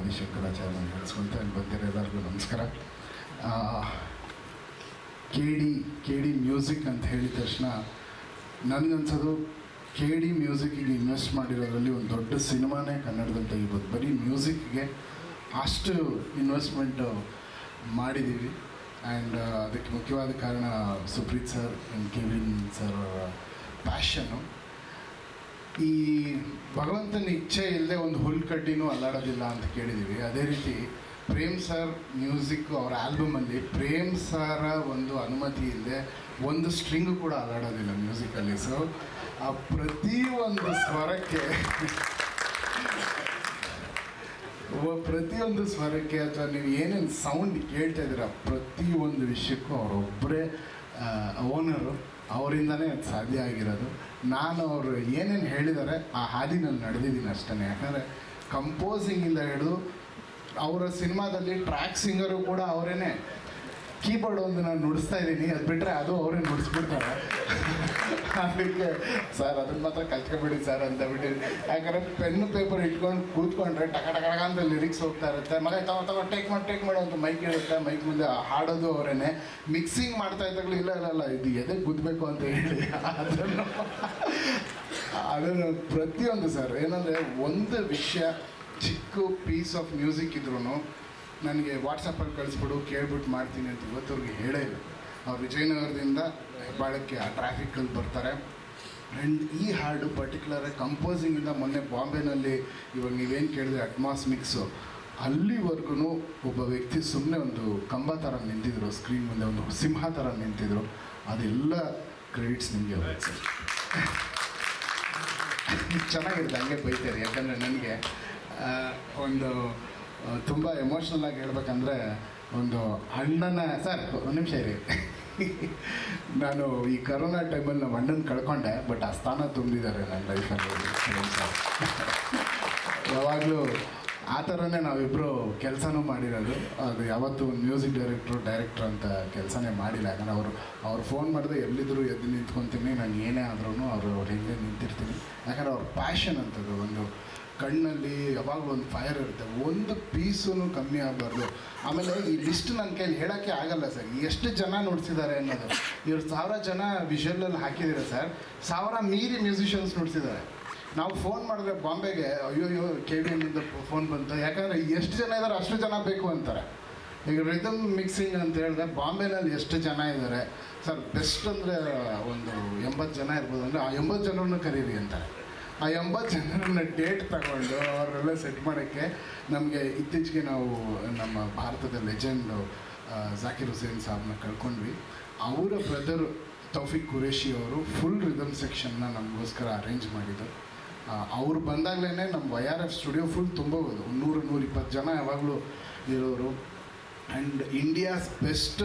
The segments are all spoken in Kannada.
ಆದಿಶಂಕರಾಚಾರ್ಯ ಹೇಳಿಸ್ಕೊಂತ ಇಲ್ಲಿ ಬಂದಿರೋ ಎಲ್ಲರಿಗೂ ನಮಸ್ಕಾರ. K D K D music ಅಂತ ಹೇಳಿದ ತಕ್ಷಣ ನನಗನ್ಸೋದು ಕೆ ಡಿ ಮ್ಯೂಸಿಕ್ಕಿಗೆ ಇನ್ವೆಸ್ಟ್ ಮಾಡಿರೋದ್ರಲ್ಲಿ ಒಂದು ದೊಡ್ಡ ಸಿನಿಮಾನೇ ಕನ್ನಡದಲ್ಲಿ ಇರ್ಬೋದು. ಬರೀ ಮ್ಯೂಸಿಕ್ಗೆ ಅಷ್ಟು ಇನ್ವೆಸ್ಟ್ಮೆಂಟು ಮಾಡಿದ್ದೀವಿ ಆ್ಯಂಡ್ ಅದಕ್ಕೆ ಮುಖ್ಯವಾದ ಕಾರಣ Supreeth sir and Kevin sir passion ಈ ಭಗವಂತನ ಇಚ್ಛೆ ಇಲ್ಲದೆ ಒಂದು ಹುಲ್ಕಡ್ಡಿನೂ ಅಲ್ಲಾಡೋದಿಲ್ಲ ಅಂತ ಕೇಳಿದ್ದೀವಿ ಅದೇ ರೀತಿ ಪ್ರೇಮ್ ಸರ್ ಮ್ಯೂಸಿಕ್ ಅವರ ಆಲ್ಬಮಲ್ಲಿ ಪ್ರೇಮ್ ಸರ ಒಂದು ಅನುಮತಿ ಇಲ್ಲದೆ ಒಂದು ಸ್ಟ್ರಿಂಗು ಕೂಡ ಅಲ್ಲಾಡೋದಿಲ್ಲ ಮ್ಯೂಸಿಕಲ್ಲಿ. ಸೊ ಆ ಪ್ರತಿಯೊಂದು ಸ್ವರಕ್ಕೆ ಪ್ರತಿಯೊಂದು ಸ್ವರಕ್ಕೆ ಅಥವಾ ನೀವು ಏನೇನು ಸೌಂಡ್ ಕೇಳ್ತಾ ಇದ್ದೀರ ಪ್ರತಿಯೊಂದು ವಿಷಯಕ್ಕೂ ಅವರೊಬ್ಬರೇ ಓನರು ಅವರಿಂದನೇ ಸಾಧ್ಯ ಆಗಿರೋದು. ನಾನು ಅವರು ಏನೇನು ಹೇಳಿದ್ದಾರೆ ಆ ಹಾದಿನಲ್ಲಿ ನಡೆದಿದ್ದೀನಿ ಅಷ್ಟೇ ಯಾಕಂದರೆ ಕಂಪೋಸಿಂಗಿಂದ ಹಿಡಿದು ಅವರ ಸಿನಿಮಾದಲ್ಲಿ ಟ್ರ್ಯಾಕ್ ಸಿಂಗರು ಕೂಡ ಅವರೇನೆ. ಕೀಬೋರ್ಡ್ ಒಂದು ನಾನು ನುಡಿಸ್ತಾ ಇದ್ದೀನಿ. ಅದು ಬಿಟ್ಟರೆ ಅದು ಅವರೇ ನುಡಿಸ್ಬಿಡ್ತಾರೆ. ಅದಕ್ಕೆ, ಸರ್ ಅದನ್ನ ಮಾತ್ರ ಕಲ್ತ್ಕೊಬೇಡಿ ಸರ್ ಅಂತ ಬಿಟ್ಟು ಯಾಕಂದ್ರೆ ಪೆನ್, ಪೇಪರ್ ಇಟ್ಕೊಂಡು ಕೂತ್ಕೊಂಡ್ರೆ ಟಕ ಟಕ ಟಕ ಅಂತ ಲಿರಿಕ್ಸ್ ಹೋಗ್ತಾ ಇರುತ್ತೆ. ಮಗ, ತಗೋ ತಗೋ ಟೇಕ್ ಮಾಡಿ ಟೇಕ್ ಮಾಡೋ ಅಂತ ಮೈಕ್ ಇರುತ್ತೆ ಮೈಕ್ ಮುಂದೆ ಹಾಡೋದು ಅವರೇನೆ. ಮಿಕ್ಸಿಂಗ್ ಮಾಡ್ತಾ ಇದ್ದಾಗಲೂ ಇಲ್ಲ ಇಲ್ಲ ಇಲ್ಲ. ಇದು ಎದೆ ಗುದ್ದಬೇಕು ಅಂತ ಹೇಳಿ. ಅದನ್ನು ಅದನ್ನು ಪ್ರತಿಯೊಂದು ಸರ್, ಏನಂದರೆ ಒಂದು ವಿಷಯ ಚಿಕ್ಕ ಪೀಸ್ ಆಫ್ ಮ್ಯೂಸಿಕ್ ಇದ್ರೂ ನನಗೆ ವಾಟ್ಸಪ್ಪಲ್ಲಿ ಕಳಿಸ್ಬಿಡು ಕೇಳ್ಬಿಟ್ಟು ಮಾಡ್ತೀನಿ ಅಂತ ಇವತ್ತವ್ರಿಗೆ ಹೇಳೇ ಇಲ್ಲ. ಅವ್ರು ವಿಜಯನಗರದಿಂದ ಹೆಬ್ಬಾಳಕ್ಕೆ ಆ ಟ್ರಾಫಿಕಲ್ಲಿ ಬರ್ತಾರೆ. ಆ್ಯಂಡ್ ಈ ಹಾಡು ಪರ್ಟಿಕ್ಯುಲರ್ ಕಂಪೋಸಿಂಗಿಂದ ಮೊನ್ನೆ ಬಾಂಬೆನಲ್ಲಿ ಇವಾಗ ನೀವೇನು ಕೇಳಿದ್ರೆ ಅಟ್ಮಾಸ್ ಮಿಕ್ಸು ಅಲ್ಲಿವರೆಗೂ ಒಬ್ಬ ವ್ಯಕ್ತಿ ಸುಮ್ಮನೆ ಒಂದು ಕಂಬ ಥರ ನಿಂತಿದ್ರು ಸ್ಕ್ರೀನ್ ಮುಂದೆ ಒಂದು ಸಿಂಹ ಥರ ನಿಂತಿದ್ರು. ಅದೆಲ್ಲ ಕ್ರೆಡಿಟ್ಸ್ ನಿಮಗೆ ಸರ್ ಚೆನ್ನಾಗಿರುತ್ತೆ ಹಂಗೆ ಬೈತಾರೆ ಯಾಕಂದರೆ ನನಗೆ ಒಂದು ತುಂಬ ಎಮೋಷ್ನಲ್ ಆಗಿ ಹೇಳ್ಬೇಕಂದ್ರೆ ಒಂದು ಅಣ್ಣನ, ಸರ್, ಒಂದು ನಿಮಿಷ ಇರಿ. ನಾನು ಈ ಕರೋನಾ ಟೈಮಲ್ಲಿ ನಮ್ಮ ಅಣ್ಣನ ಕಳ್ಕೊಂಡೆ ಬಟ್ ಆ ಸ್ಥಾನ ತುಂಬಿದ್ದಾರೆ ನನ್ನ ಲೈಫಲ್ಲಿ ಯಾವಾಗಲೂ ಆ ಥರನೇ ನಾವಿಬ್ಬರು ಕೆಲಸನೂ ಮಾಡಿರೋದು. ಅದು ಯಾವತ್ತೂ ಒಂದು ಮ್ಯೂಸಿಕ್ ಡೈರೆಕ್ಟ್ರು ಡೈರೆಕ್ಟ್ರ್ ಅಂತ ಕೆಲಸನೇ ಮಾಡಿಲ್ಲ. ಯಾಕಂದರೆ ಅವರು, ಅವ್ರು ಫೋನ್ ಮಾಡಿದ್ರೆ ಎಲ್ಲಿದ್ದರೂ ಎದ್ದು ನಿಂತ್ಕೊತೀನಿ, ನಾನು ಏನೇ ಆದ್ರೂ ಅವರು ಅವ್ರ ಹಿಂದೆ ನಿಂತಿರ್ತೀನಿ. ಯಾಕಂದ್ರೆ ಅವ್ರ ಪ್ಯಾಷನ್ ಅಂತದ್ದು ಒಂದು ಕಣ್ಣಲ್ಲಿ ಯಾವಾಗಲೂ ಒಂದು ಫೈರ್ ಇರುತ್ತೆ. ಒಂದು ಪೀಸೂ ಕಮ್ಮಿ ಆಗಬಾರ್ದು. ಆಮೇಲೆ ಈ ಲಿಸ್ಟ್ ನನ್ನ ಕೈಲಿ ಹೇಳೋಕ್ಕೆ ಆಗಲ್ಲ ಸರ್. ಎಷ್ಟು ಜನ ನೋಡ್ಸಿದ್ದಾರೆ ಅನ್ನೋದು. ಇವ್ರು ಸಾವಿರ ಜನ ವಿಷಲಲ್ಲಿ ಹಾಕಿದ್ದೀರಾ ಸರ್. ಸಾವಿರ ಮೀರಿ ಮ್ಯೂಸಿಷಿಯನ್ಸ್ ನೋಡ್ಸಿದ್ದಾರೆ. ನಾವು ಫೋನ್ ಮಾಡಿದ್ರೆ ಬಾಂಬೆಗೆ, ಅಯ್ಯೋ ಅಯ್ಯೋ ಕೆ ವಿ ಎಂ ಇಂದ ಫೋನ್ ಬಂತು. ಯಾಕಂದರೆ ಎಷ್ಟು ಜನ ಇದ್ದಾರೆ ಅಷ್ಟು ಜನ ಬೇಕು ಅಂತಾರೆ. ಈಗ ರಿದಮ್ ಮಿಕ್ಸಿಂಗ್ ಅಂತ ಹೇಳಿದ್ರೆ ಬಾಂಬೆನಲ್ಲಿ ಎಷ್ಟು ಜನ ಇದ್ದಾರೆ. ಸರ್ ಬೆಸ್ಟ್ ಅಂದರೆ ಒಂದು ಎಂಬತ್ತು ಜನ ಇರ್ಬೋದು ಅಂದರೆ ಆ ಎಂಬತ್ತು ಜನರನ್ನು ಕರೀರಿ ಅಂತಾರೆ. ಆ ಎಂಬತ್ತು ಜನರನ್ನ ಡೇಟ್ ತಗೊಂಡು ಅವರೆಲ್ಲ ಸೆಟ್ ಮಾಡೋಕ್ಕೆ ನಮಗೆ ಇತ್ತೀಚೆಗೆ ನಾವು ನಮ್ಮ ಭಾರತದ ಲೆಜೆಂಡು ಜಾಕಿರ್ ಹುಸೇನ್ ಸಾಬ್ನ ಕಳ್ಕೊಂಡ್ವಿ. ಅವರ ಬ್ರದರ್ ತೌಫಿಕ್ ಕುರೇಶಿ ಅವರು ಫುಲ್ ರಿದಮ್ ಸೆಕ್ಷನ್ನ ನಮಗೋಸ್ಕರ ಅರೇಂಜ್ ಮಾಡಿದರು ಅವ್ರು ಬಂದಾಗಲೇ ನಮ್ಮ Y R F studio full ತುಂಬೋಗೋದು ನೂರು, ನೂರಿಪ್ಪತ್ತು ಜನ ಯಾವಾಗಲೂ ಇರೋರು. And India's best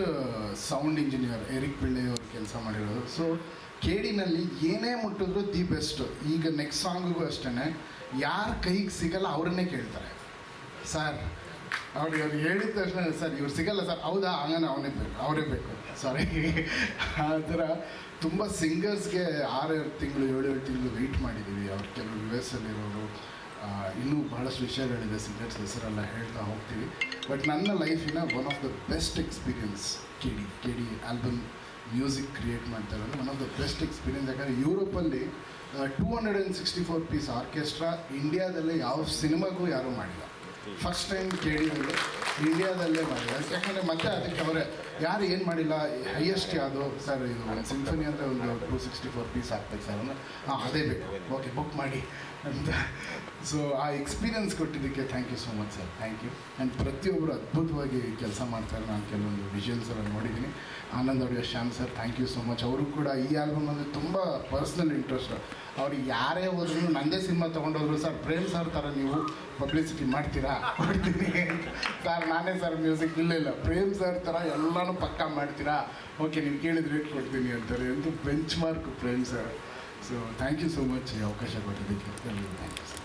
sound engineer Eric ಪಿಳ್ಳೆಯವರು ಕೆಲಸ ಮಾಡಿರೋದು. ಸೊ ಕೆ ಡಿನಲ್ಲಿ ಏನೇ ಮುಟ್ಟಿದ್ರು ದಿ ಬೆಸ್ಟ್. ಈಗ ನೆಕ್ಸ್ಟ್ ಸಾಂಗಿಗೂ ಅಷ್ಟೇ ಯಾರ ಕೈಗೆ ಸಿಗಲ್ಲ ಅವರನ್ನೇ ಕೇಳ್ತಾರೆ. ಸರ್, ಅವ್ರಿಗೆ ಅವ್ರಿಗೆ ಹೇಳಿದ ತಕ್ಷಣ ಸರ್, ಇವ್ರು ಸಿಗಲ್ಲ ಸರ್. ಹೌದಾ? ಹಂಗಾನೆ ಅವನೇ ಬೇಕು, ಅವರೇ ಬೇಕು. ಸಾರಿ ಆ ಥರ ತುಂಬ ಸಿಂಗರ್ಸ್ಗೆ ಆರು ತಿಂಗಳು, ಏಳು ಏಳು ತಿಂಗಳು ವೆಯ್ಟ್ ಮಾಡಿದ್ದೀವಿ ಅವ್ರು ಕೆಲವು ಯು ಇನ್ನೂ ಬಹಳಷ್ಟು ವಿಷಯಗಳಿದೆ ಸಿಂಗರ್ಸ್ ಹೆಸರೆಲ್ಲ ಹೇಳ್ತಾ ಹೋಗ್ತೀವಿ. ಬಟ್ ನನ್ನ ಲೈಫಿನ one of the best experience K D K D album music create ಮಾಡ್ತಾ ಇರೋದು one of the best experience ಯಾಕಂದರೆ ಯುರೋಪಲ್ಲಿ two hundred and sixty four piece orchestra ಇಂಡಿಯಾದಲ್ಲೇ ಯಾವ ಸಿನಿಮಾಗೂ ಯಾರೂ ಮಾಡಿಲ್ಲ. ಫಸ್ಟ್ ಟೈಮ್ ಕೆ ಡಿನಲ್ಲಿ ಇಂಡಿಯಾದಲ್ಲೇ ಮಾಡಿಲ್ಲ ಯಾಕಂದರೆ ಮತ್ತೆ ಅದಕ್ಕೆ ಅವರೇ, ಯಾರು ಏನು ಮಾಡಿಲ್ಲ ಹೈಯೆಸ್ಟ್ ಯಾವುದು? ಸರ್ ಇದು ಸಿಂಫನಿ ಅಂದರೆ ಒಂದು ಟೂ ಸಿಕ್ಸ್ಟಿ ಫೋರ್ ಪೀಸ್ ಆಗ್ತದೆ ಸರ್ ಅಂದರೆ ಹಾಂ ಅದೇ ಬೇಕು. ಓಕೆ ಬುಕ್ ಮಾಡಿ ಅಂತ. ಸೊ ಆ ಎಕ್ಸ್ಪೀರಿಯನ್ಸ್ ಕೊಟ್ಟಿದ್ದಕ್ಕೆ thank you so much sir thank you and ಪ್ರತಿಯೊಬ್ಬರು ಅದ್ಭುತವಾಗಿ ಕೆಲಸ ಮಾಡ್ತಾರೆ. ನಾನು ಕೆಲವೊಂದು ವಿಜುವಲ್ಸ್ ಎಲ್ಲ ನೋಡಿದ್ದೀನಿ. ಆನಂದ್ ಅವ್ರಿಗೆ Shyam sir thank you so much ಅವರು ಕೂಡ ಈ ಆಲ್ಬಮಲ್ಲಿ ತುಂಬ ಪರ್ಸ್ನಲ್ ಇಂಟ್ರೆಸ್ಟ್ ಅವ್ರು ಯಾರೇ ಹೋದ್ರು ನಂದೇ ಸಿನಿಮಾ ತೊಗೊಂಡೋದ್ರು ಸರ್, ಪ್ರೇಮ್ ಸರ್ ಥರ ನೀವು ಪಬ್ಲಿಸಿಟಿ ಮಾಡ್ತೀರಾ? ಮಾಡ್ತೀನಿ ಸರ್, ನಾನೇ ಸರ್ ಮ್ಯೂಸಿಕ್ ಇಲ್ಲ ಇಲ್ಲ. ಪ್ರೇಮ್ ಸರ್ ಥರ ಎಲ್ಲನೂ ಪಕ್ಕಾ ಮಾಡ್ತೀರಾ? ಓಕೆ ನೀವು ಕೇಳಿದ ರೇಟ್ ಕೊಡ್ತೀನಿ ಅಂತಾರೆ ಎಂದು benchmark Prem sir. So thank you so much ಅವಕಾಶ ಕೊಟ್ಟಿದ್ದಕ್ಕೆ. Thank you